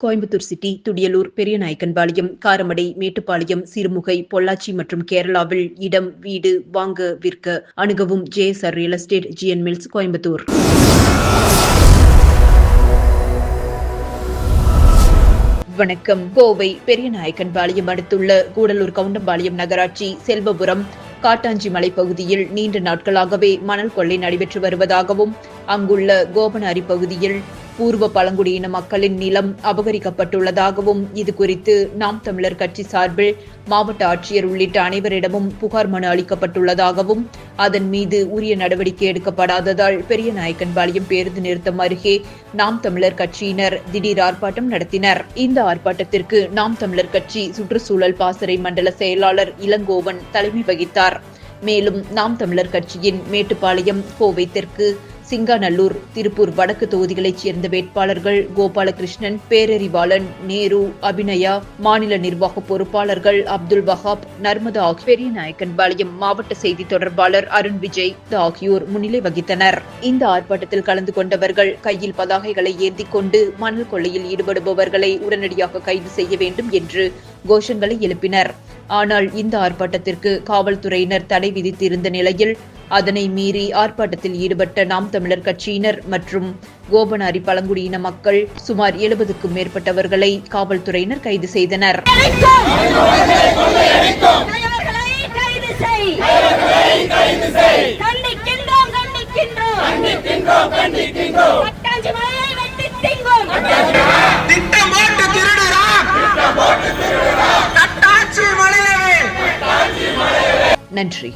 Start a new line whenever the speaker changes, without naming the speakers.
Coimbatore city Thudiyalur Periyanaickenpalayam Karamadai Mettupalayam Sirumugai Pollachi மற்றும் கேரளாவில் இடம் வீடு வாங்க விற்க அணுகவும் JSR real estate GN mills Coimbatore. வணக்கம். கோவை பெரியநாயக்கன்பாளையம் அடுத்துள்ள கூடலூர் கவுண்டம்பாளையம் நகராட்சி செல்வபுரம் காட்டாஞ்சி மலைப்பகுதியில் நீண்ட நாட்களாகவே மணல் கொள்ளை நடைபெற்று வருவதாகவும் அங்குள்ள கோபனாரி பகுதியில் பூர்வ பழங்குடியின மக்களின் நிலம் அபகரிக்கப்பட்டுள்ளதாகவும் இது குறித்து நாம் தமிழர் கட்சி சார்பில் மாவட்ட ஆட்சியர் உள்ளிட்ட அனைவரிடமும் புகார் மனு அளிக்கப்பட்டுள்ளதாகவும் அதன் மீது உரிய நடவடிக்கை எடுக்கப்படாததால் பெரியநாயக்கன்பாளையம் பேருந்து நிறுத்தம் அருகே நாம் தமிழர் கட்சியினர் திடீர் ஆர்ப்பாட்டம் நடத்தினர். இந்த ஆர்ப்பாட்டத்திற்கு நாம் தமிழர் கட்சி சுற்றுச்சூழல் பாசறை மண்டல செயலாளர் இளங்கோவன் தலைமை வகித்தார். மேலும் நாம் தமிழர் கட்சியின் மேட்டுப்பாளையம் கோவை தெற்கு சிங்காநல்லூர் திருப்பூர் வடக்கு தொகுதிகளைச் சேர்ந்த வேட்பாளர்கள் கோபாலகிருஷ்ணன் பேரறிவாளன் நேரு அபிநயா மாநில நிர்வாக பொறுப்பாளர்கள் அப்துல் வஹாப் நர்மதா ஆகிய பெரிய நாயக்கன்பாளையம் மாவட்ட செய்தி தொடர்பாளர் அருண் விஜய் ஆகியோர் முன்னிலை வகித்தனர். இந்த ஆர்ப்பாட்டத்தில் கலந்து கொண்டவர்கள் கையில் பதாகைகளை ஏந்தி கொண்டு மணல் கொள்ளையில் ஈடுபடுபவர்களை உடனடியாக கைது செய்ய வேண்டும் என்று கோஷங்களை எழுப்பினர். ஆனால் இந்த ஆர்ப்பாட்டத்திற்கு காவல்துறையினர் தடை விதித்திருந்த நிலையில் அதனை மீறி ஆர்ப்பாட்டத்தில் ஈடுபட்ட நாம் தமிழர் கட்சியினர் மற்றும் கோபனாரி பழங்குடியின மக்கள் சுமார் எழுபதுக்கும் மேற்பட்டவர்களை காவல்துறையினர் கைது செய்தனர். நன்றி